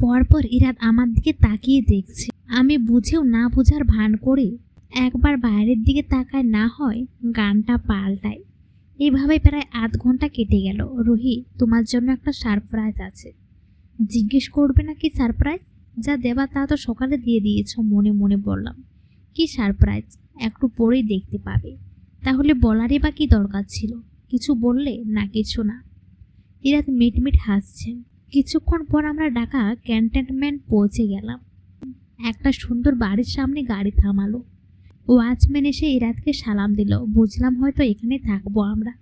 পরপর ইরাত আমার দিকে তাকিয়ে দেখছে। আমি বুঝেও না বোঝার ভান করে একবার বাইরের দিকে তাকায় না হয় গানটা পাল্টায়। এভাবে প্রায় আধ ঘণ্টা কেটে গেল। রুহি, তোমার জন্য একটা সারপ্রাইজ আছে। জিজ্ঞেস করবে না কি সারপ্রাইজ যা দেবা তা তো সকালে দিয়ে দিয়েছ, মনে মনে বললাম। কি সারপ্রাইজ একটু পরেই দেখতে পাবে। তাহলে বলারই বা কি দরকার ছিল? কিছু বললে না কিছু না। ইরাত মিটমিট হাসছেন কিছুক্ষণ পর আমরা ঢাকা ক্যান্টনমেন্ট পৌঁছে গেলাম। একটা সুন্দর বাড়ির সামনে গাড়ি থামালো। ওয়াচম্যান এসে ইরাতকে সালাম দিল। বুঝলাম হয়তো এখানে থাকব আমরা।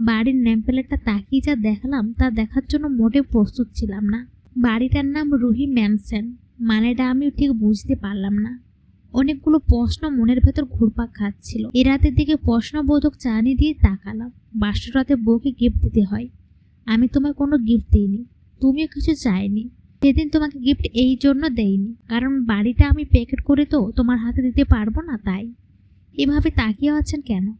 বাড়ির নেমপ্লেটটা তাকিয়ে যা দেখালাম তা দেখার জন্য মোটে প্রস্তুত ছিলাম না। বাড়িটার নাম রুহি ম্যানসন। মানেটা আমি ঠিক বুঝতে পারলাম না। অনেকগুলো প্রশ্ন মনের ভেতর ঘুরপাক খাচ্ছিল। এ রাতের দিকে প্রশ্নবোধক চানি দিয়ে তাকালাম। বাসরাতে বউকে গিফট দিতে হয়। আমি তোমায় কোনো গিফট দিইনি। তুমিও কিছু চাইনি। সেদিন তোমাকে গিফট এই জন্য দেইনি। কারণ বাড়িটা আমি প্যাকেট করে তো তোমার হাতে দিতে পারব না তাই। এভাবে তাকিয়ে আছেন কেন?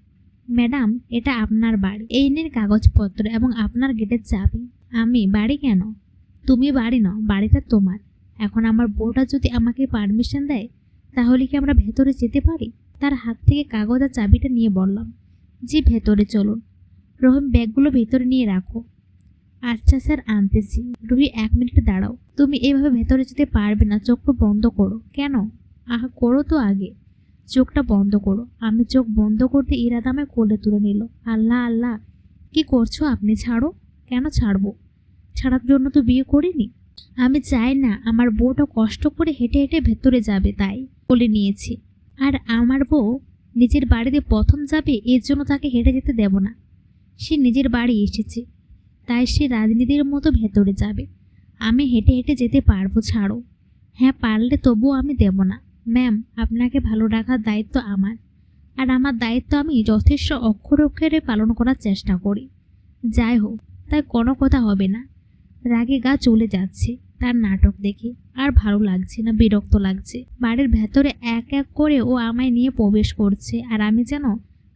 ম্যাডাম, এটা আপনার বাড়ি। এই নিন কাগজপত্র এবং আপনার গেটের চাবি। আমি, বাড়ি কেন? তুমি বাড়ি নও, বাড়িটা তোমার। এখন আমার বউটা যদি আমাকে পারমিশন দেয়, তাহলে কি আমরা ভেতরে যেতে পারি? তার হাত থেকে কাগজ আর চাবিটা নিয়ে বললাম, জি, ভেতরে চলুন। রহিম ব্যাগগুলো ভেতরে নিয়ে রাখো। আচ্ছা স্যার, আনতেছি। রুহি, এক মিনিট দাঁড়াও। তুমি এভাবে ভেতরে যেতে পারবে না, চোখটা বন্ধ করো। কেন? আহা, করো তো আগে। চোখটা বন্ধ করো। আমি চোখ বন্ধ করতে ইরাদা আমায় কোলে তুলে নিল। আল্লাহ আল্লাহ, কি করছ আপনি? ছাড়ো। কেন ছাড়বো? ছাড়ার জন্য তো বিয়ে করিনি। আমি চাই না, আমার বউটা কষ্ট করে হেঁটে হেঁটে ভেতরে যাবে, তাই বলে নিয়েছি। আর আমার বউ নিজের বাড়িতে প্রথম যাবে, এর জন্য তাকে হেঁটে যেতে দেব না। সে নিজের বাড়ি এসেছে। তাই সে রাজনীতির মতো ভেতরে যাবে। আমি হেঁটে হেঁটে যেতে পারব, ছাড়ো। হ্যাঁ পারলে তবুও আমি দেব না। ম্যাম, আপনাকে ভালো রাখার দায়িত্ব আমার। আর আমার দায়িত্ব আমি যথেষ্ট অক্ষর অক্ষরে পালন করার চেষ্টা করি। যাই হোক, তাই কোনো কথা হবে না। রাগে গা চলে যাচ্ছে তার নাটক দেখে। আর ভালো লাগছে না, বিরক্ত লাগছে। বাড়ির ভেতরে এক এক করে ও আমায় নিয়ে প্রবেশ করছে। আর আমি যেন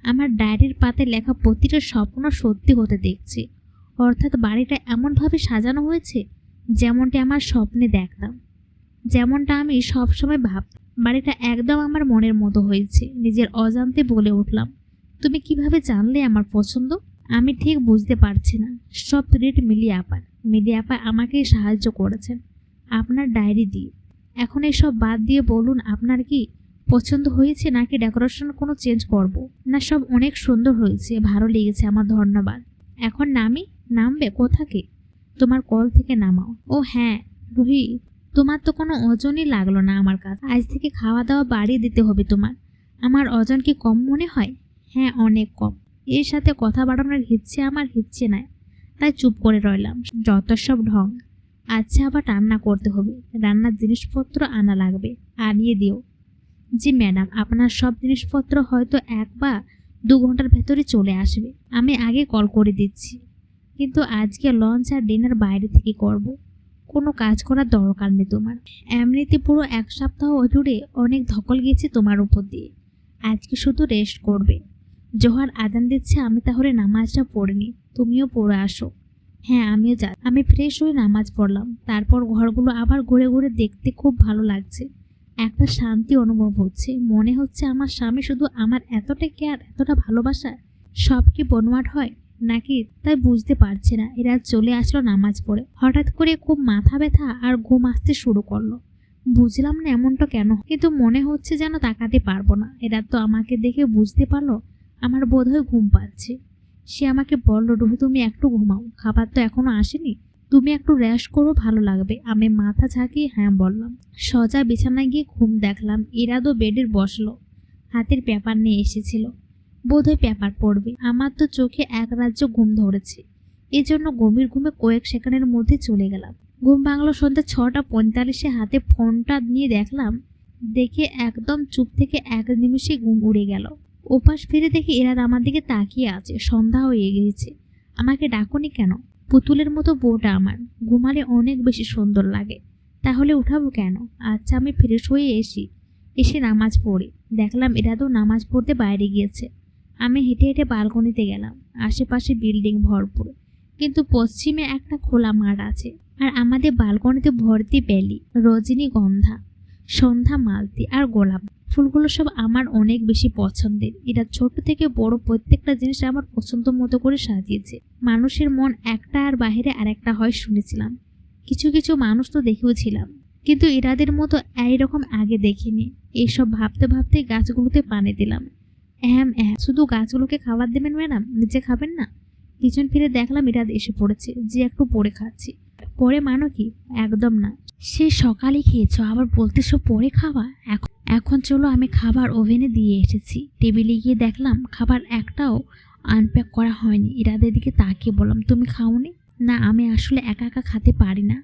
আমার ডায়েরির পাতে লেখা প্রতিটা স্বপ্ন সত্যি হতে দেখছি। অর্থাৎ বাড়িটা এমনভাবে সাজানো হয়েছে, যেমনটি আমার স্বপ্নে দেখতাম। যেমনটা আমি সবসময় ভাবতাম, বাড়িটা একদম আমার মনের মতো হয়েছে, নিজের অজান্তে বলে উঠলাম। তুমি কীভাবে জানলে আমার পছন্দ? আমি ঠিক বুঝতে পারছি না। সব রেট মিলিয়ে আপার মিলিয়ে আপা আমাকেই সাহায্য করেছেন। আপনার ডায়েরি দিয়ে। এখন এসব বাদ দিয়ে বলুন, আপনার কি পছন্দ হয়েছে নাকি ডেকোরেশন কোনো চেঞ্জ করব। না, সব অনেক সুন্দর হয়েছে, ভালো লেগেছে, আমার ধন্যবাদ। এখন নামি নামবে কোথাকে তোমার কল থেকে নামাও। ও হ্যাঁ রুহি, তোমার তো কোনো ওজনই লাগল না আমার কাছে। আজ থেকে খাওয়া দাওয়া বাড়িয়ে দিতে হবে তোমার। আমার ওজন কি কম মনে হয়? হ্যাঁ অনেক কম। এর সাথে কথা বাড়ানোর হিচ্ছে আমার হিচ্ছে নাই। তাই চুপ করে রইলাম। যত সব ঢং। আচ্ছা আবার রান্না করতে হবে। রান্নার জিনিসপত্র আনা লাগবে। আনিয়ে দিও। জি ম্যাডাম, আপনার সব জিনিসপত্র হয়তো এক বা দু ঘণ্টার ভেতরে চলে আসবে। আমি আগে কল করে দিচ্ছি। কিন্তু আজকে লঞ্চ আর ডিনার বাইরে থেকে করব। কোনো কাজ করার দরকার নেই তোমার। এমনিতে পুরো এক সপ্তাহ জুড়ে অনেক ধকল গেছে তোমার উপর দিয়ে। আজকে শুধু রেস্ট করবে। জোহার আদান দিচ্ছে, আমি তাহলে নামাজটা পড়ে নিই। তুমিও পড়ে আসো। হ্যাঁ আমিও যা আমি ফ্রেশ হয়ে নামাজ পড়লাম। তারপর ঘরগুলো আবার ঘুরে ঘুরে দেখতে খুব ভালো লাগছে। একটা শান্তি অনুভব হচ্ছে। মনে হচ্ছে আমার স্বামী শুধু আমার এতটা কেয়ার এতটা ভালোবাসা, সব কি বনওয়াট হয়? নাকি? তাই বুঝতে পারছে না। এরা চলে আসলো নামাজ পড়ে। হঠাৎ করে খুব মাথা ব্যথা আর ঘুম আসতে শুরু করল। বুঝলাম না এমনটা কেন। কিন্তু মনে হচ্ছে যেন তাকাতে পারব না। এরা তো আমাকে দেখে বুঝতে পারল আমার বোধ হয় ঘুম পাচ্ছে। সে আমাকে বলল, রুহু, তুমি একটু ঘুমাও। খাবার তো এখনও আসেনি। তুমি একটু র্যাশ করো, ভালো লাগবে। আমি মাথা ঝাঁকিয়ে হ্যাঁ বললাম। সজা বিছানায় গিয়ে ঘুম দেখলাম। ইরাদও বেডের বসল। হাতের পেপার নিয়ে এসেছিল। বোধহয় পেপার পড়বে। আমার তো চোখে এক রাজ্য ঘুম ধরেছে। এজন্য গভীর ঘুমে কয়েক সেকেন্ডের মধ্যে চলে গেলাম। ঘুম ভাঙলো সন্ধ্যা ছটা পঁয়তাল্লিশে, হাতে ফোনটা নিয়ে দেখলাম, দেখে একদম চুপ থেকে এক নিমিষে ঘুম উড়ে গেল। ওপাশ ফিরে দেখি এরা আমার দিকে তাকিয়ে আছে, সন্ধ্যা হয়ে গিয়েছে। আমাকে ডাকুনি কেন? পুতুলের মতো বউটা আমার। ঘুমালে অনেক বেশি সুন্দর লাগে। তাহলে উঠাবো কেন? আচ্ছা আমি ফ্রেশ হয়ে এসি। এসে নামাজ পড়ি। দেখলাম এরা তো নামাজ পড়তে বাইরে গিয়েছে। আমি হেঁটে হেঁটে বালকনিতে গেলাম। আশেপাশে বিল্ডিং ভরপুর। কিন্তু পশ্চিমে একটা খোলা মাঠ আছে আর আমাদের বালকনিতে ভর্তি বেলি রজনীগন্ধা সন্ধ্যা মালতি আর গোলাপ। ফুলগুলো সব আমার অনেক বেশি পছন্দের। এটা ছোট থেকে বড় প্রত্যেকটা জিনিস আমার পছন্দ মতো করে সাজিয়েছে। মানুষের মন একটা আর বাইরে আরেকটা হয় শুনেছিলাম। কিছু কিছু মানুষ তো দেখেওছিলাম। কিন্তু এরাদের মতো এইরকম আগে দেখিনি। এইসব ভাবতে ভাবতে গাছগুলোতে পানি দিলাম। এম এম। শুধু গাছগুলোকে খাবার দেবেন ম্যাডাম? নিজে খাবেন না? পিছন ফিরে দেখলাম ইরাদ এসে পড়েছে। যে একটু পরে খাচ্ছি। পরে মানো কি? একদম না। সে সকালে খেয়েছো, আবার বলতেছো পরে খাওয়া? এখন এখন চলো আমি খাবার ওভেনে দিয়ে এসেছি। টেবিলে গিয়ে দেখলাম খাবার একটাও আনপ্যাক করা হয়নি। ইরাদের দিকে তাকিয়ে বললাম, তুমি খাওনি? না, আমি আসলে একা একা খেতে পারি না।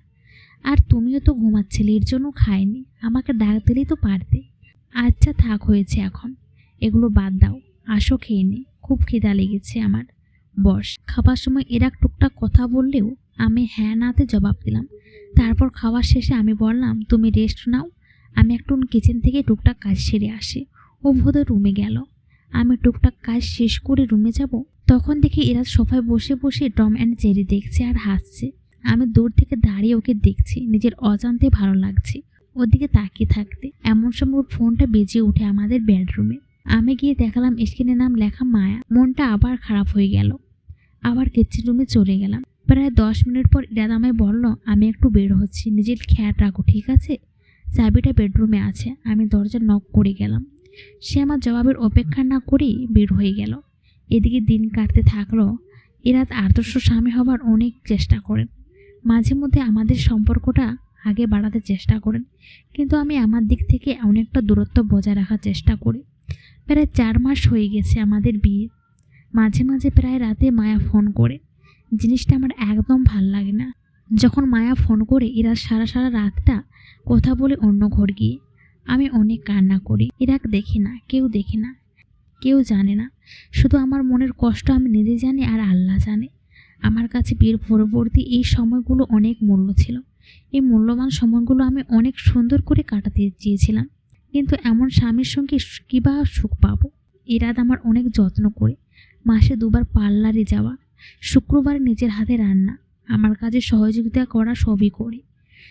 আর তুমিও তো ঘুমাচ্ছিলে, এর জন্য খাইনি। আমাকে ডাক দিলেই তো পারতে। আচ্ছা থাক, হয়েছে এখন। এগুলো বাদ দাও। আসো খেয়ে নি। খুব খিদা লেগেছে আমার। বস, খাবার সময় এরা টুকটাক কথা বললেও আমি হ্যাঁ নাতে জবাব দিলাম। তারপর খাওয়ার শেষে আমি বললাম, তুমি রেস্ট নাও। আমি একটু কিচেন থেকে টুকটাক কাজ সেরে আসি। ও রুমে গেল। আমি টুকটাক কাজ শেষ করে রুমে যাব। তখন দেখি এরা সোফায় বসে বসে টম অ্যান্ড জেরি দেখছে আর হাসছে। আমি দূর থেকে দাঁড়িয়ে ওকে দেখছি। নিজের অজান্তে ভালো লাগছে। ওদিকে তাকিয়ে থাকতে এমন সময় ওর ফোনটা বেজে ওঠে আমাদের বেডরুমে আমি গিয়ে দেখালাম স্ক্রিনের নাম লেখা মায়া। মনটা আবার খারাপ হয়ে গেল। আবার কিচেন রুমে চলে গেলাম। প্রায় দশ মিনিট পর ইরাদ আমায় বলল, আমি একটু বের হচ্ছি। নিজের খেয়াল রাখো, ঠিক আছে? চাবিটা বেডরুমে আছে। আমি দরজা নক করে গেলাম। সে আমার জবাবের অপেক্ষা না করেই বের হয়ে গেল। এদিকে দিন কাটতে থাকল। ইরাত আদর্শ স্বামী হবার অনেক চেষ্টা করেন। মাঝে মধ্যে আমাদের সম্পর্কটা আগে বাড়াতে চেষ্টা করেন। কিন্তু আমি আমার দিক থেকে অনেকটা দূরত্ব বজায় রাখার চেষ্টা করি। প্রায় চার মাস হয়ে গেছে আমাদের বিয়ে। মাঝে মাঝে প্রায় রাতে মায়া ফোন করে। জিনিসটা আমার একদম ভালো লাগে না। যখন মায়া ফোন করে, এরা সারা সারা রাতটা কথা বলে অন্য ঘর গিয়ে। আমি অনেক কান্না করি। এরা দেখি না, কেউ দেখে না, কেউ জানে না। শুধু আমার মনের কষ্ট আমি নিজে জানি আর আল্লাহ জানে। আমার কাছে বিয়ের পরবর্তী এই সময়গুলো অনেক মূল্য ছিল। এই মূল্যবান সময়গুলো আমি অনেক সুন্দর করে কাটাতে চেয়েছিলাম। কিন্তু এমন স্বামীর সঙ্গে কী বা সুখ পাবো? এরাদ আমার অনেক যত্ন করে। মাসে দুবার পার্লারে যাওয়া, শুক্রবার নিজের হাতে রান্না, আমার কাজে সহযোগিতা করা সবই করে।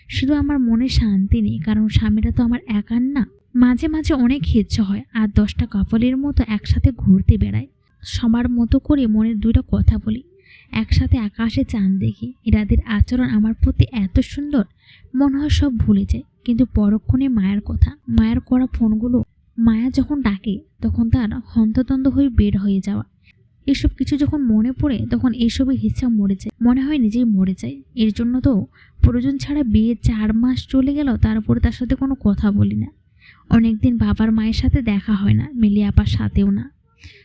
শুধু আমার মনে শান্তি নেই, কারণ স্বামীরা তো আমার একার না। মাঝে মাঝে অনেক ইচ্ছে হয় আর দশটা কাপলের মতো একসাথে ঘুরতে বেড়ায় সবার মতো করে মনের দুইটা কথা বলি। একসাথে আকাশে চাঁদ দেখি। এরাদের আচরণ আমার প্রতি এত সুন্দর, মনে হয় সব ভুলে যায়। কিন্তু পরক্ষণে মায়ের কথা, মায়ের করা ফোনগুলো, মায়া যখন ডাকে, তখন তার হন্তদন্ত হয়ে বের হয়ে যাওয়া। এসব কিছু যখন মনে পড়ে, তখন এইসবের ইচ্ছা মরে যায়। মনে হয় নিজেই মরে যায়। এর জন্য তো প্রয়োজন ছাড়া বিয়ে চার মাস চলে গেল তারপরে তার সাথে কোনো কথা বলি না। অনেকদিন বাবার মায়ের সাথে দেখা হয় না, মিলিয়ে আপার সাথেও না।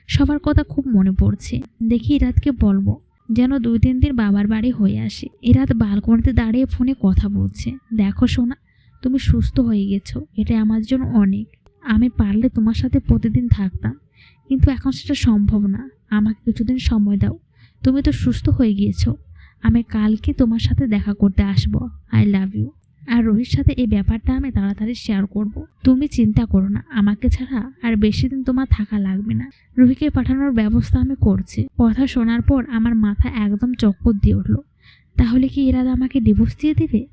সবার কথা খুব মনে পড়ছে। দেখি রাতকে বলব যেন দুই তিন দিন বাবার বাড়ি হয়ে আসে। এরাত বালকনিতে দাঁড়িয়ে ফোনে কথা বলছে। দেখো সোনা, তুমি সুস্থ হয়ে গেছো। এটা আমার জন্য অনেক। আমি পারলে তোমার সাথে প্রতিদিন থাকতাম। কিন্তু এখন সেটা সম্ভব না। আমাকে কিছুদিন সময় দাও। তুমি তো সুস্থ হয়ে গিয়েছো। আমি কালকে তোমার সাথে দেখা করতে আসব। আই লাভ ইউ আর রোহির সাথে এই ব্যাপারটা আমি তাড়াতাড়ি শেয়ার করব। তুমি চিন্তা করো না, আমাকে ছাড়া আর বেশি দিন তোমার থাকা লাগবে না। রুহিকে পাঠানোর ব্যবস্থা আমি করছি। কথা শোনার পর আমার মাথা একদম চক্কর দিয়ে উঠল। তাহলে কি এরা আমাকে ডিভোর্স দিয়ে দিবে?